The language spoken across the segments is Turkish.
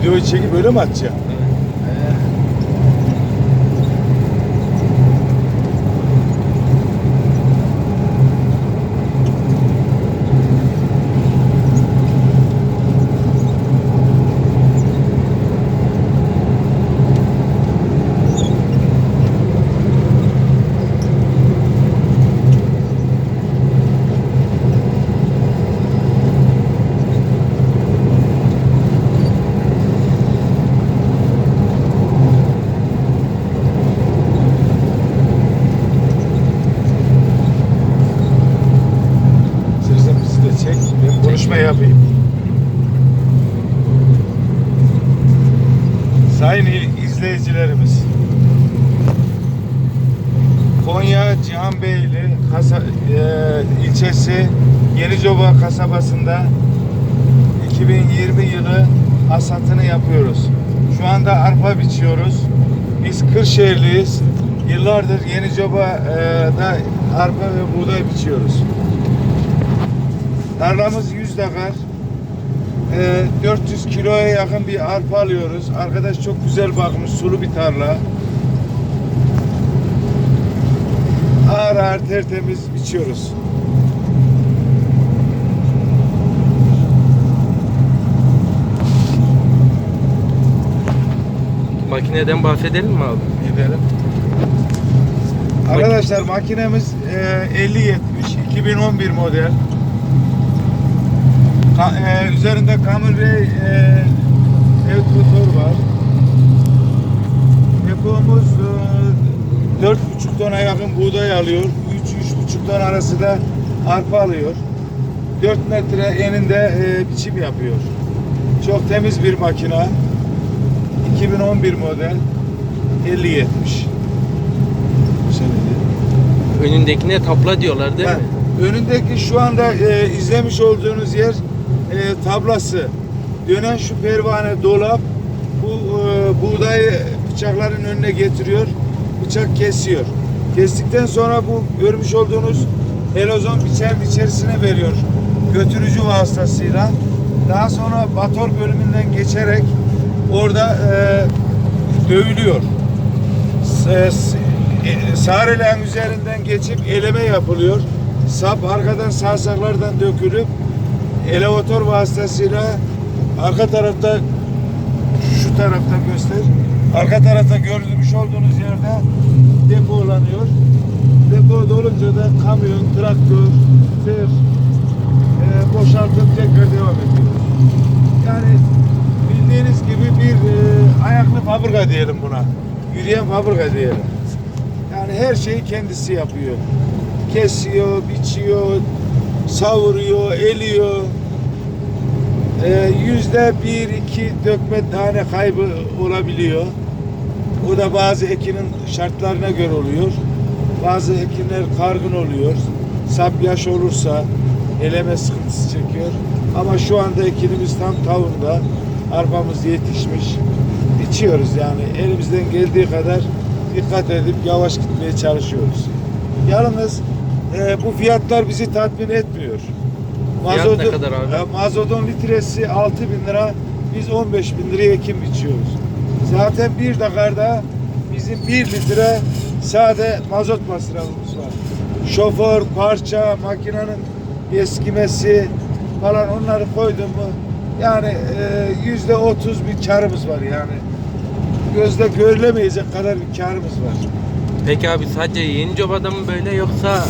Videoyu çekip böyle mi atacağım? Kasabasında 2020 yılı hasatını yapıyoruz. Şu anda arpa biçiyoruz. Biz Kırşehirliyiz. Yıllardır Yenicoba'da arpa ve buğday biçiyoruz. Tarlamız 100 dakar. Ee, 400 kiloya yakın bir arpa alıyoruz. Arkadaş çok güzel bakmış, sulu bir tarla. Ağır ağır tertemiz biçiyoruz. Makineden bahsedelim mi abi? Gidelim. Arkadaşlar makinemiz e, 50-70 2011 model. Ka- e, üzerinde Camry e, ev motor var. Depomuz e, 4,5 tona yakın buğday alıyor. 3-3,5 ton arası da arpa alıyor. 4 metre eninde e, biçim yapıyor. Çok temiz bir makina. 2011 model 50-70. Önündekine tapla diyorlar değil mi? Önündeki şu anda e, izlemiş olduğunuz yer e, tablası. Dönen şu pervane dolap bu e, buğdayı bıçakların önüne getiriyor. Bıçak kesiyor. Kestikten sonra bu görmüş olduğunuz helozon biçerin içerisine veriyor. Götürücü vasıtasıyla. Daha sonra bator bölümünden geçerek orada e, dövülüyor. E, Sarelen üzerinden geçip eleme yapılıyor. Sap arkadan sarsaklardan dökülüp elevatör vasıtasıyla arka tarafta şu tarafta göster. Arka tarafta görmüş olduğunuz yerde depolanıyor. Depo dolunca da kamyon, traktör, tır e, boşaltıp tekrar devam ediyor. Yani bildiğiniz gibi bir e, ayaklı fabrika diyelim buna. Yürüyen fabrika diyelim. Yani her şeyi kendisi yapıyor. Kesiyor, biçiyor, savuruyor, eliyor. Ee, yüzde bir, iki dökme tane kaybı olabiliyor. O da bazı ekinin şartlarına göre oluyor. Bazı ekinler kargın oluyor. Sap yaş olursa eleme sıkıntısı çekiyor. Ama şu anda ekinimiz tam tavında. Arpamız yetişmiş. Biçiyoruz yani. Elimizden geldiği kadar dikkat edip yavaş gitmeye çalışıyoruz. Yalnız e, bu fiyatlar bizi tatmin etmiyor. Fiyat ne kadar abi? e, mazotun litresi 6 bin lira. Biz 15 bin liraya ekim biçiyoruz. Zaten bir dakarda bizim 1 litre sade mazot masrafımız var. Şoför, parça, makinenin eskimesi falan onları koydum mu yani e, yüzde otuz bir karımız var yani. Gözle görülemeyecek kadar bir karımız var. Peki abi sadece Yenicoba'da mı böyle yoksa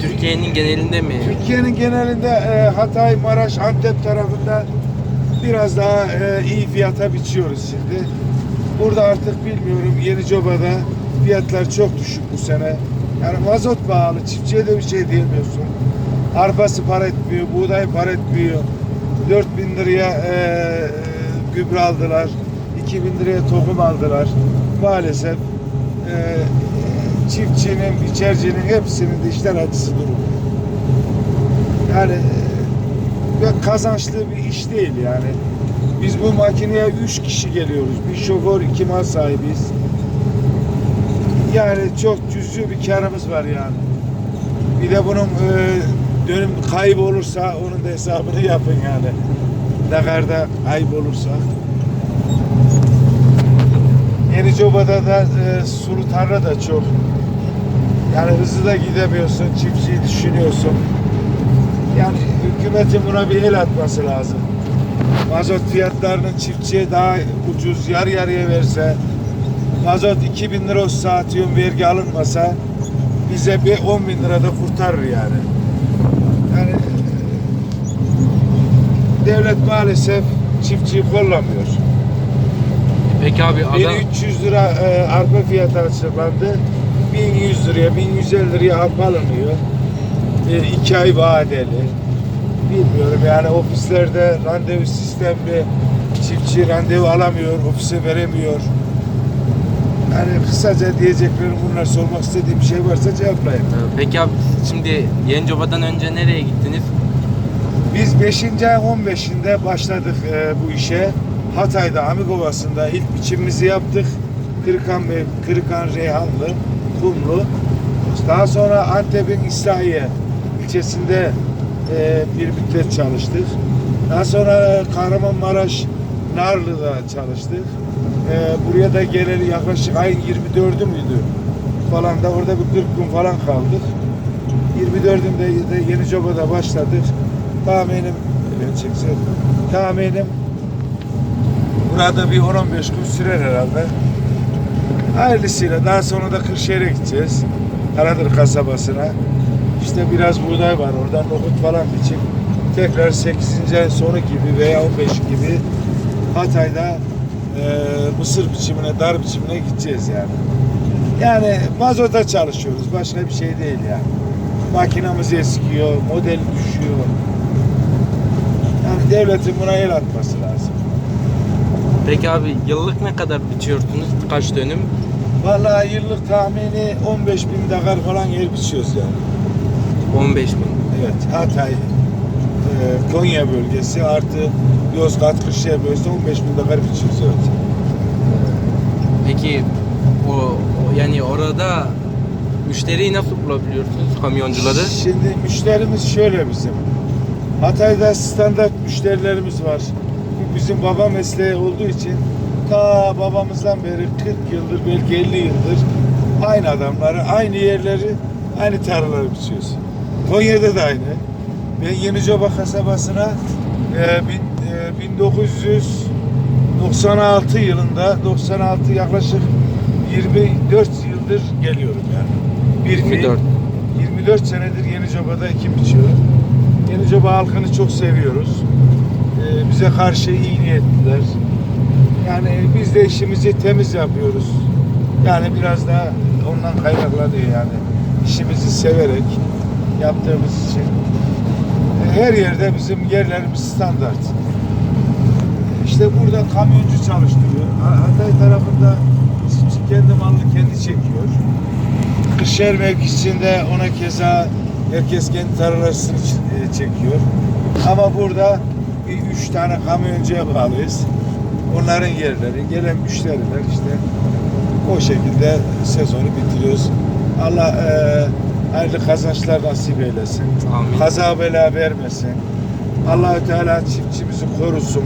Türkiye'nin genelinde mi? Türkiye'nin genelinde e, Hatay, Maraş, Antep tarafında biraz daha e, iyi fiyata biçiyoruz şimdi. Burada artık bilmiyorum Yenicoba'da fiyatlar çok düşük bu sene. Yani mazot pahalı, çiftçiye de bir şey diyemiyorsun. Arpası para etmiyor, buğday para etmiyor. 4000 liraya e, e, gübre aldılar, 2000 liraya tohum aldılar. Maalesef e, çiftçinin, biçercinin hepsinin de işler acısı durumu. Yani e, ve kazançlı bir iş değil yani. Biz bu makineye üç kişi geliyoruz. Bir şoför, iki mal sahibiyiz. Yani çok cüzü bir karımız var yani. Bir de bunun e, dönüm kayıp olursa onun da hesabını yapın yani. Dakarda kayıp olursa. Yenicoba'da da e, sulu tarla da çok. Yani hızlı da gidemiyorsun, çiftçiyi düşünüyorsun. Yani hükümetin buna bir el atması lazım. Mazot fiyatlarının çiftçiye daha ucuz, yarı yarıya verse, mazot 2000 lira olsa atıyorum vergi alınmasa bize bir 10 bin lira da kurtarır yani. Yani devlet maalesef çiftçiyi kollamıyor. Peki abi adam 1300 lira e, arpa fiyatı açıklandı. 1100 liraya, 1150 liraya arpa alınıyor. 2 ay vadeli. Bilmiyorum yani ofislerde randevu sistemli çiftçi randevu alamıyor, ofise veremiyor. Yani kısaca diyeceklerim bunlar sormak istediğim bir şey varsa cevaplayın. Ee, Peki abi şimdi Yenicoba'dan önce nereye gittiniz? Biz 5. ay 15'inde başladık e, bu işe. Hatay'da Amik Ovası'nda ilk biçimimizi yaptık. Kırıkan, Kırıkan Reyhanlı, Kumlu. Daha sonra Antep'in İslahiye ilçesinde e, bir müddet çalıştık. Daha sonra Kahramanmaraş Narlı'da çalıştık. E, buraya da geleli yaklaşık ayın 24'ü müydü? Falan da orada bir 40 gün falan kaldık. 24'ünde de Yenicoba'da başladık. Tahminim ben çeksem, tahminim burada bir 10-15 gün sürer herhalde. Hayırlısıyla daha sonra da Kırşehir'e gideceğiz. Karadır kasabasına. İşte biraz buğday var oradan nohut falan biçip tekrar 8. ay sonu gibi veya 15 gibi Hatay'da e, mısır biçimine, dar biçimine gideceğiz yani. Yani mazota çalışıyoruz. Başka bir şey değil yani. Makinamız eskiyor, model düşüyor. Yani devletin buna el atması lazım. Peki abi yıllık ne kadar biçiyorsunuz? Kaç dönüm? Vallahi yıllık tahmini 15 bin dakar falan yer biçiyoruz yani. 15 bin. Evet, Hatay, e, Konya bölgesi artı Yozgat, Kırşehir bölgesi 15 bin dakar biçiyoruz evet. Peki o, o- yani orada müşteriyi nasıl bulabiliyorsunuz kamyoncuları? Şimdi müşterimiz şöyle bizim. Hatay'da standart müşterilerimiz var. Bu bizim baba mesleği olduğu için ta babamızdan beri 40 yıldır belki 50 yıldır aynı adamları, aynı yerleri, aynı tarlaları biçiyoruz. Konya'da da aynı. Ben Yenicoba kasabasına e, bin, e, 1996 yılında 96 yaklaşık 24 yıldır geliyorum yani. Bir 24. 24 senedir Yenicoba'da ekim biçiyorum. Yenicoba halkını çok seviyoruz. Ee, bize karşı iyi niyetliler. Yani biz de işimizi temiz yapıyoruz. Yani biraz da ondan kaynaklanıyor yani. İşimizi severek yaptığımız için. Her yerde bizim yerlerimiz standart. İşte burada kamyoncu çalıştırıyor. Ha- Hatay tarafında kendi malını kendi çekiyor. Kırşehir mevkisinde ona keza herkes kendi tarlasını e, çekiyor. Ama burada bir üç tane kamyoncuya bağlıyız. Onların yerleri, gelen müşteriler işte o şekilde sezonu bitiriyoruz. Allah e, hayırlı kazançlar nasip eylesin. Amin. Kaza bela vermesin. Allahü Teala çiftçimizi korusun.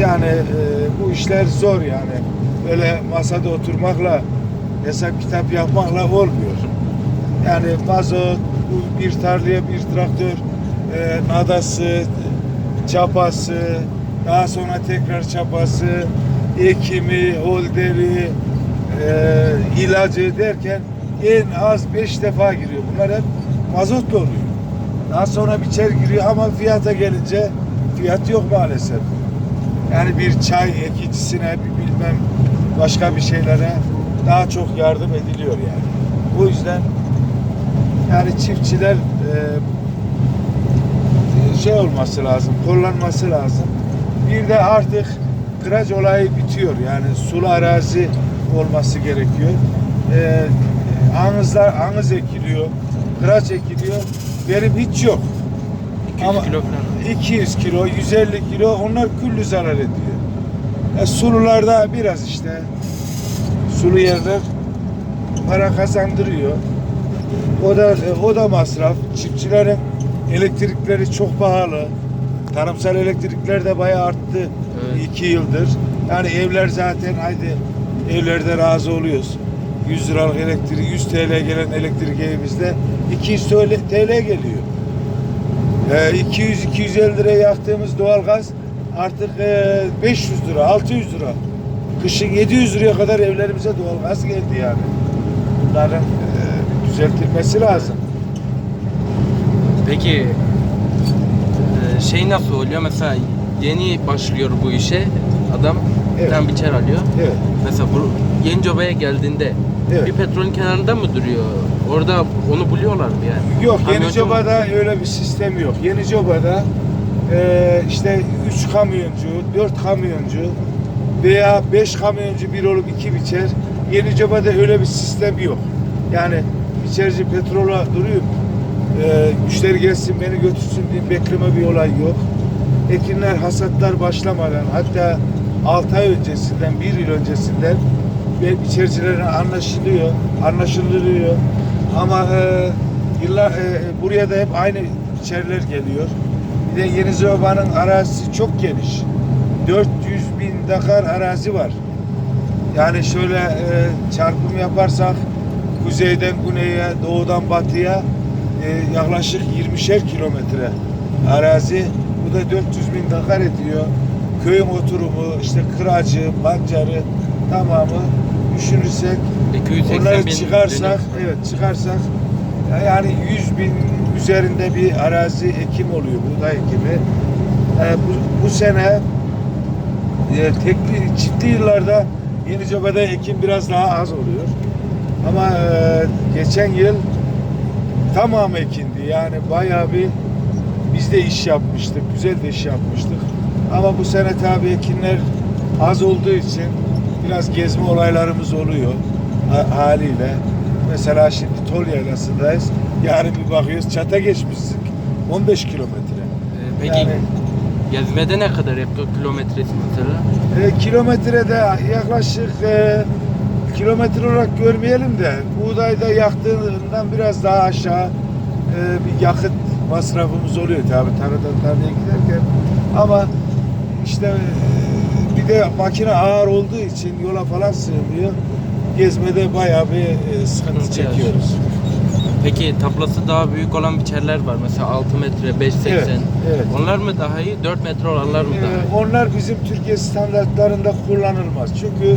Yani e, bu işler zor yani. Böyle masada oturmakla hesap kitap yapmakla olmuyor. Yani mazot, bir tarlaya bir traktör, e, nadası, çapası, daha sonra tekrar çapası, ekimi, holderi, e, ilacı derken en az beş defa giriyor. Bunlar hep mazotla oluyor. Daha sonra biçer giriyor ama fiyata gelince fiyat yok maalesef. Yani bir çay ekicisine bir bilmem başka bir şeylere daha çok yardım ediliyor yani. O yüzden yani çiftçiler e, şey olması lazım, kollanması lazım. Bir de artık kıraç olayı bitiyor. Yani sulu arazi olması gerekiyor. E, anızlar, anız ekiliyor, kıraç ekiliyor. Benim hiç yok. 200 Ama- kilo falan. 200 kilo, 150 kilo onlar küllü zarar ediyor. E, sulularda biraz işte sulu yerler para kazandırıyor. O da e, o da masraf. Çiftçilerin elektrikleri çok pahalı. Tarımsal elektrikler de bayağı arttı. Evet. iki yıldır. Yani evler zaten haydi evlerde razı oluyoruz. 100 liralık elektrik, 100 TL gelen elektrik evimizde 200 TL geliyor. Ee, 200-250 liraya yaktığımız doğalgaz artık e, 500 lira, 600 lira. Kışın 700 liraya kadar evlerimize doğalgaz geldi yani. Bunların e, düzeltilmesi lazım. Peki e, şey nasıl oluyor? Mesela yeni başlıyor bu işe adam Evet. tam biçer alıyor. Evet. Mesela bu Yenicoba'ya geldiğinde Evet. bir petrolün kenarında mı duruyor? Orada onu buluyorlar mı yani? Yok Kamyoncu mu? Yenicoba'da öyle bir sistem yok. Yenicoba'da e, işte 3 kamyoncu, 4 kamyoncu veya 5 kamyoncu bir olup iki biçer. Yenicoba'da öyle bir sistem yok. Yani biçerci petrola duruyor. E, müşteri gelsin beni götürsün diye bekleme bir olay yok. Ekinler hasatlar başlamadan hatta 6 ay öncesinden, 1 yıl öncesinden ve biçercilerine anlaşılıyor, anlaşılıyor. Ama e, yıllar e, buraya da hep aynı biçerler geliyor. Bir de Yeni Zoba'nın arazisi çok geniş. 400 bin dakar arazi var. Yani şöyle e, çarpım yaparsak kuzeyden güneye, doğudan batıya e, yaklaşık 20'şer kilometre arazi. Bu da 400 bin dakar ediyor. Köyün oturumu, işte kıracı, pancarı tamamı düşünürsek 280 Onları çıkarsak, dönüm. evet çıkarsak yani 100 bin üzerinde bir arazi ekim oluyor, buğday ekimi. Ee, bu, bu sene e, tekli, çiftli yıllarda Yenicoba'da ekim biraz daha az oluyor. Ama e, geçen yıl tamamı ekindi. Yani bayağı bir biz de iş yapmıştık, güzel de iş yapmıştık. Ama bu sene tabii ekinler az olduğu için biraz gezme olaylarımız oluyor ha- haliyle. Mesela şimdi Tol Yaylası'ndayız. Yarın bir bakıyoruz çata geçmiştik. 15 kilometre. E, Peki Yani- gezmede ne kadar yapıyor kilometresi mesela? E, kilometrede yaklaşık e, kilometre olarak görmeyelim de buğdayda yaktığından biraz daha aşağı e, bir yakıt masrafımız oluyor tabi tarladan tarlaya giderken ama işte e, bir de makine ağır olduğu için yola falan sığmıyor. Gezmede bayağı bir e, sıkıntı Sıkıntı çekiyoruz. Peki tablası daha büyük olan biçerler var. Mesela 6 metre, 5.80. Evet, evet. Onlar mı daha iyi, 4 metre olanlar mı daha iyi? Ee, onlar bizim Türkiye standartlarında kullanılmaz. Çünkü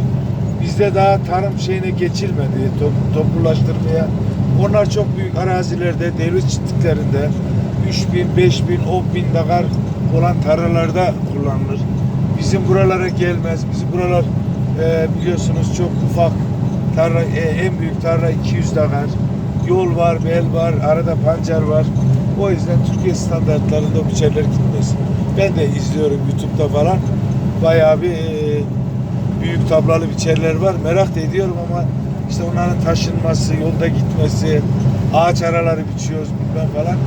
bizde daha tarım şeyine geçilmedi, top, toplulaştırmaya. Onlar çok büyük arazilerde, devlet çiftliklerinde 3 bin, 5 bin, 10 bin dakar olan tarlalarda kullanılır. Bizim buralara gelmez. Bizim buralar e, biliyorsunuz çok ufak tarla, e, en büyük tarla 200 dakar. Yol var, bel var, arada pancar var. O yüzden Türkiye standartlarında bu biçerler gitmez. Ben de izliyorum YouTube'da falan. Bayağı bir e, büyük tablalı biçerler var. Merak da ediyorum ama işte onların taşınması, yolda gitmesi, ağaç araları biçiyoruz bilmem falan.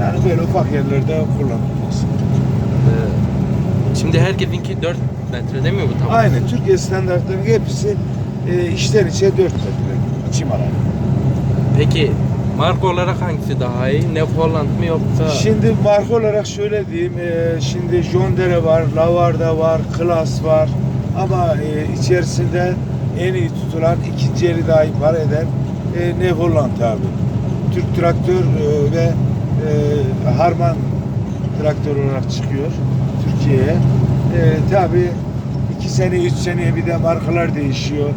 Yani böyle ufak yerlerde kullanılmaz. Şimdi herkesinki 4 metre değil mi bu tablo? Aynen Türkiye standartlarının hepsi e, içten içe 4 metre çim alanı. Peki marka olarak hangisi daha iyi? Neoforland mı yoksa? Şimdi marka olarak şöyle diyeyim, e, şimdi John Deere var, Lavarda var, Klas var ama e, içerisinde en iyi tutulan ikinci eli dahi para eden e, New Holland abi. Türk traktör e, ve e, Harman traktör olarak çıkıyor Türkiye'ye. E, tabi iki sene, üç seneye bir de markalar değişiyor.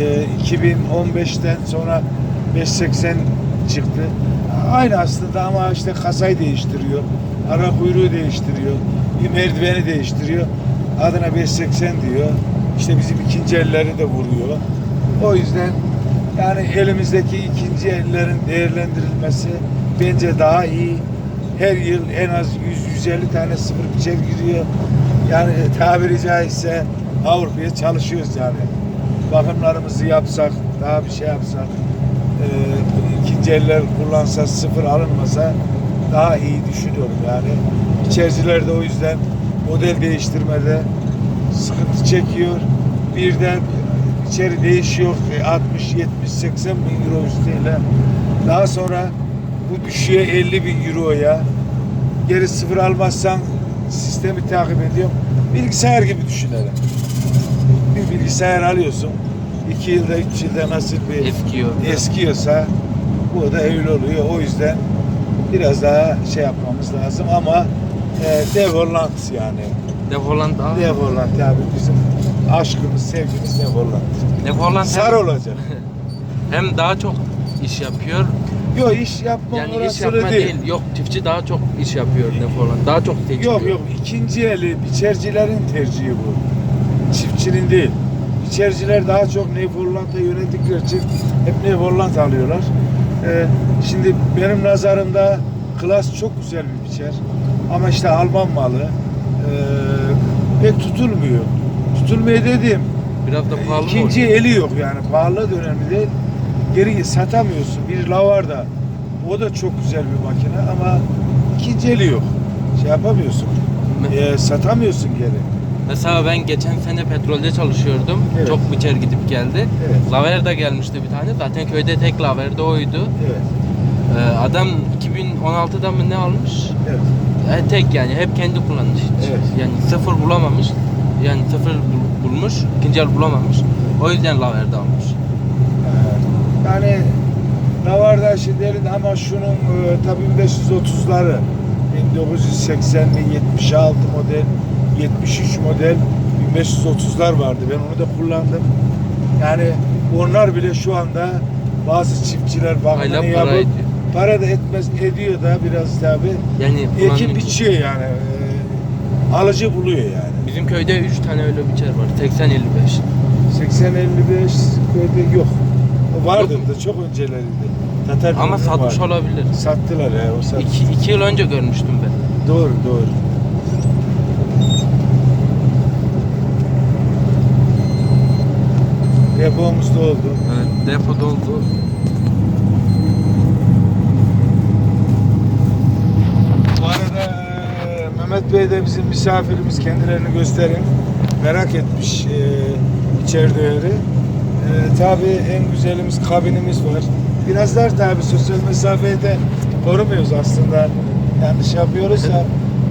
E, 2015'ten sonra 580 çıktı. Aynı aslında ama işte kasayı değiştiriyor. Ara kuyruğu değiştiriyor. Bir merdiveni değiştiriyor. Adına 580 diyor. İşte bizim ikinci elleri de vuruyor. O yüzden yani elimizdeki ikinci ellerin değerlendirilmesi bence daha iyi. Her yıl en az 100-150 tane sıfır biçer giriyor. Yani tabiri caizse Avrupa'ya çalışıyoruz yani. Bakımlarımızı yapsak, daha bir şey yapsak, e, ikinci eller kullansa, sıfır alınmasa daha iyi düşünüyorum yani. İçericiler de o yüzden model değiştirmede sıkıntı çekiyor. Birden içeri değişiyor e, 60, 70, 80 bin euro üstüyle. Daha sonra bu düşüyor 50 bin euroya. Geri sıfır almazsan sistemi takip ediyorum. bilgisayar gibi düşünelim. Bir bilgisayar alıyorsun. 2 yılda 3 yılda nasıl bir Eskiyor. eskiyorsa bu da öyle oluyor. O yüzden biraz daha şey yapmamız lazım ama e, Devolant yani. Devolant abi. Devolant abi bizim aşkımız, sevgimiz Devolant. Devolant Sarı hem, olacak. hem daha çok iş yapıyor. Yok iş yapma Yani iş yapma değil. değil. Yok çiftçi daha çok iş yapıyor Devolant. Daha çok tecrübe. Yok yok ikinci eli biçercilerin tercihi bu. Çiftçinin değil. Biçerciler daha çok Neyforland'a yöneldikleri için hep Neyforland alıyorlar. Ee, şimdi benim nazarımda klas çok güzel bir biçer. Ama işte Alman malı ee, pek tutulmuyor. Tutulmuyor dediğim Biraz da pahalı mı ikinci oluyor? eli yok yani pahalı da önemli değil. Geri satamıyorsun. Bir lavarda o da çok güzel bir makine ama ikinci eli yok. Şey yapamıyorsun. Ee, satamıyorsun geri. Mesela ben geçen sene petrolde çalışıyordum. Evet. Çok biçer gidip geldi. Evet. Laver de gelmişti bir tane. Zaten köyde tek laver de oydu. Evet. Ee, adam 2016'da mı ne almış? Evet. E, tek yani hep kendi kullanmış. Evet. Yani sıfır bulamamış. Yani sıfır bul- bulmuş. ikinci el bulamamış. O yüzden laverde almış. Yani lavarda şimdi elinde ama şunun e, tabii 530'ları 1980'li 76 model 73 model 1530'lar vardı. Ben onu da kullandım. Yani onlar bile şu anda bazı çiftçiler bakımını yapıp ediyor. para da etmez ediyor da biraz tabi Yani ekip biçiyor yani Ee, alıcı buluyor yani. Bizim köyde 3 tane öyle biçer var. 80-55. 80 55 köyde yok. Vardı da çok önceleriydi. Tatar Ama satmış vardı. olabilir. Sattılar ya o sat. 2 yıl önce görmüştüm ben. Doğru doğru. Depomuz doldu. Evet, depo doldu. Bu arada Mehmet Bey de bizim misafirimiz. Kendilerini gösterin. Merak etmiş eee içeride yeri. Eee tabi en güzelimiz kabinimiz var. Birazlar tabi sosyal mesafeyi de korumuyoruz aslında. Yanlış yapıyoruz ya.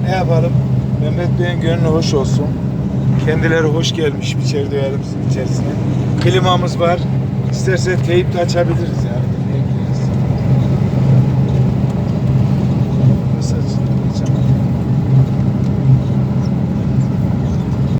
Ne yapalım? Mehmet Bey'in gönlü hoş olsun. Kendileri hoş gelmiş içeride yerimizin içerisine. Klimamız var. İsterse teyip de açabiliriz